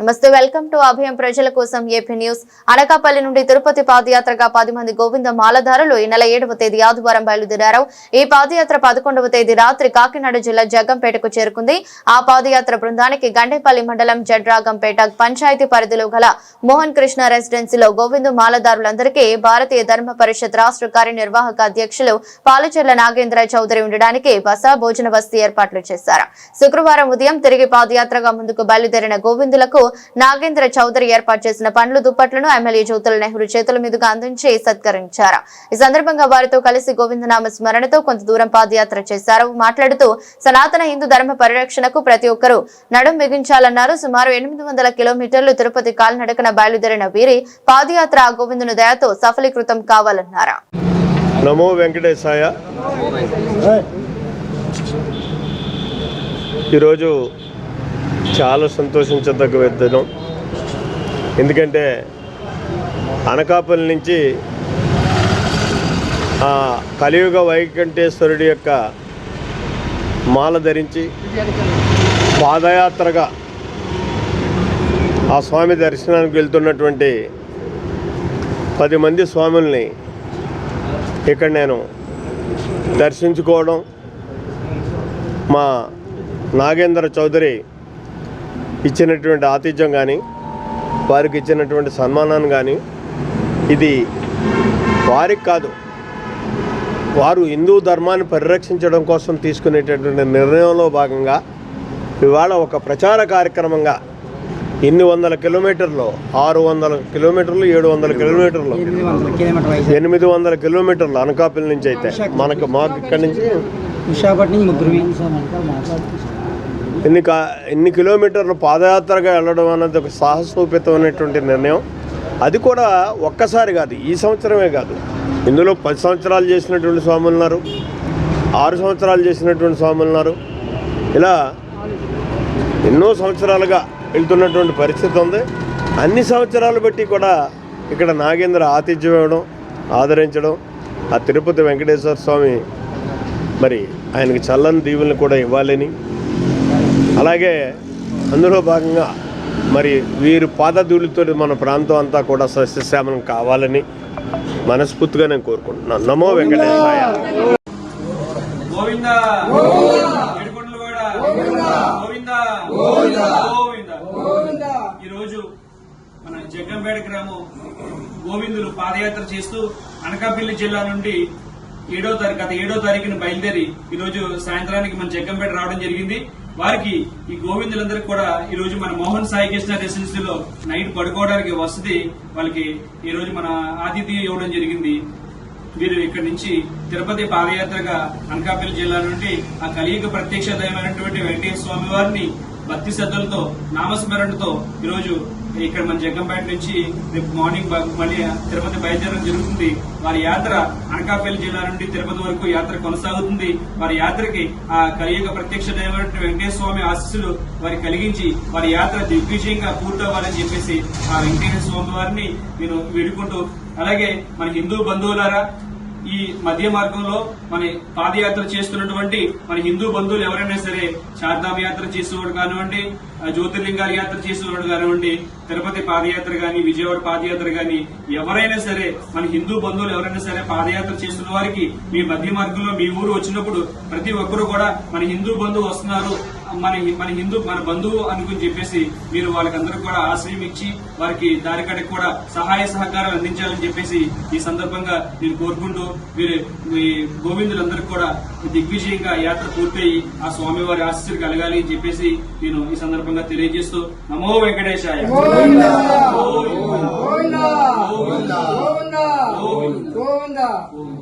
నమస్తే welcome to అభయం ప్రజల కోసం ఏపీ న్యూస్. అనకాపల్లి నుండి తిరుపతి పాదయాత్రగా పది మంది గోవింద మాలధారులు ఈ నెల ఏడవ తేదీ ఆదివారం బయలుదేరారు. ఈ పాదయాత్ర పదకొండవ తేదీ రాత్రి కాకినాడ జిల్లా జగ్గంపేటకు చేరుకుంది. ఆ పాదయాత్ర బృందానికి గండేపల్లి మండలం జడ్రాగంపేట పంచాయతీ పరిధిలో గల మోహన్ కృష్ణ రెసిడెన్సీలో గోవిందు మాలధారులందరికీ భారతీయ ధర్మ పరిషత్ రాష్ట్ర కార్యనిర్వాహక అధ్యక్షులు పాలచెర్ల నాగేంద్ర చౌదరి ఉండడానికి బస భోజన వసతి ఏర్పాట్లు చేశారు. శుక్రవారం ఉదయం తిరిగి పాదయాత్రగా ముందుకు బయలుదేరిన గోవిందులకు నాగేంద్ర చౌదరి ఏర్పాటు చేసిన పండ్లు దుప్పట్లను ఎమ్మెల్యే జ్యోతుల నెహ్రూ చేతుల మీదుగా అందించి సత్కరించారు. ఈ సందర్భంగా వారితో కలిసి గోవిందనామ స్మరణతో కొంత దూరం పాదయాత్ర చేశారు. మాట్లాడుతూ సనాతన హిందూ ధర్మ పరిరక్షణకు ప్రతి ఒక్కరూ నడుం బిగించాలన్నారు. సుమారు ఎనిమిది వందల కిలోమీటర్లు తిరుపతి కాలినడకన బయలుదేరిన వీరి పాదయాత్ర గోవిందుని దయతో సఫలీకృతం కావాలన్నారు? నమో వెంకటేశాయ. ఈరోజు చాలా సంతోషించదగ్గ దినం ఎందుకంటే అనకాపల్లి నుంచి ఆ కలియుగ వైకంఠేశ్వరుడి యొక్క మాల ధరించి పాదయాత్రగా ఆ స్వామి దర్శనానికి వెళ్తున్నటువంటి పది మంది స్వాముల్ని ఇక్కడ నేను దర్శించుకోవడం మా నాగేంద్ర చౌదరి ఇచ్చినటువంటి ఆతిథ్యం కానీ వారికి ఇచ్చినటువంటి సన్మానాన్ని కానీ ఇది వారికి కాదు. వారు హిందూ ధర్మాన్ని పరిరక్షించడం కోసం తీసుకునేటటువంటి నిర్ణయంలో భాగంగా ఇవాళ ఒక ప్రచార కార్యక్రమంగా ఇన్ని వందల కిలోమీటర్లు ఆరు వందల కిలోమీటర్లు ఏడు వందల కిలోమీటర్లు ఎనిమిది వందల కిలోమీటర్లు అనకాపల్లి నుంచి అయితే. మనకు మాకు ఇక్కడి నుంచి విశాఖపట్నం ముగ్గురు. ఎన్ని కా ఎన్ని కిలోమీటర్లు పాదయాత్రగా వెళ్ళడం అన్నది ఒక సాహసోపేతమైనటువంటి నిర్ణయం. అది కూడా ఒక్కసారి కాదు ఈ సంవత్సరమే కాదు. ఇందులో పది సంవత్సరాలు చేసినటువంటి స్వాములు ఉన్నారు ఆరు సంవత్సరాలు చేసినటువంటి స్వాములు ఉన్నారు. ఇలా ఎన్నో సంవత్సరాలుగా వెళ్తున్నటువంటి పరిస్థితి ఉంది. అన్ని సంవత్సరాలు బట్టి కూడా ఇక్కడ నాగేంద్ర ఆతిథ్యం ఇవ్వడం ఆదరించడం ఆ తిరుపతి వెంకటేశ్వర స్వామి మరి ఆయనకి చల్లని దీవుల్ని కూడా ఇవ్వాలని అలాగే అందులో భాగంగా మరి వీరు పాదధూళితో మన ప్రాంతం అంతా కూడా సస్యశ్యామలం కావాలని మనస్ఫూర్తిగా నేను కోరుకుంటున్నాను. నమో వెంకటేశాయ. ఈరోజు మన జగ్గంపేట గ్రామం గోవిందులు పాదయాత్ర చేస్తూ అనకాపల్లి జిల్లా నుండి ఏడో తారీఖు గత ఏడో తారీఖున బయలుదేరి ఈ రోజు సాయంత్రానికి మన జగ్గంపేట రావడం జరిగింది. వారికి ఈ గోవిందులందరికీ కూడా ఈ రోజు మన మోహన్ సాయి కృష్ణ రెసిడెన్సీలో నైట్ పడుకోవడానికి వసతి వాళ్ళకి ఈ రోజు మన ఆతిథ్యం ఇవ్వడం జరిగింది. వీరు ఇక్కడి నుంచి తిరుపతి పాదయాత్రగా అనకాపల్లి జిల్లా నుండి ఆ కలియుగ ప్రత్యక్ష దైవమైనటువంటి వెంకటేశ్వర స్వామి వారిని భక్తి శ్రద్ధలతో నామస్మరణతో ఈరోజు ఇక్కడ మన జగ్గంపేట నుంచి రేపు మార్నింగ్ బ- మళ్ళీ తిరుపతి బయలుదేరడం జరుగుతుంది. వారి యాత్ర అనకాపల్లి జిల్లా నుండి తిరుపతి వరకు యాత్ర కొనసాగుతుంది. వారి యాత్రకి ఆ కలియుగ ప్రత్యక్ష దైవమైనటువంటి వెంకటేశ్వర స్వామి ఆశీస్సులు వారి కలిగించి వారి యాత్ర దిగ్విజయంగా పూర్తవ్వాలని చెప్పేసి ఆ వెంకటేశ్వర స్వామి వారిని నేను వేడుకుంటూ అలాగే మన హిందూ బంధువులారా ఈ మధ్య మార్గంలో మన పాదయాత్ర చేస్తున్నటువంటి మన హిందూ బంధువులు ఎవరైనా సరే చార్ధామ యాత్ర చేసేవాడు కానివ్వండి జ్యోతిర్లింగాల యాత్ర చేసేవాడు కానివ్వండి తిరుపతి పాదయాత్ర గాని విజయవాడ పాదయాత్ర గాని ఎవరైనా సరే మన హిందూ బంధువులు ఎవరైనా సరే పాదయాత్ర చేస్తున్న వారికి మీ మధ్య మార్గంలో మీ ఊరు వచ్చినప్పుడు ప్రతి ఒక్కరూ కూడా మన హిందూ బంధువు వస్తున్నారు మన మన హిందూ మన బంధువు అనుకుని చెప్పేసి మీరు వాళ్ళకందరూ కూడా ఆశ్రయం ఇచ్చి వారికి దారికడికి కూడా సహాయ సహకారం అందించాలని చెప్పేసి ఈ సందర్భంగా నేను కోరుకుంటూ మీరు మీ గోవిందులందరికీ కూడా దిగ్విజయంగా యాత్ర పూర్తయి ఆ స్వామివారి ఆశీస్సులు కలగాలి అని చెప్పేసి నేను ఈ సందర్భంగా తెలియజేస్తూ నమో వెంకటేశాయ. గోవిందా.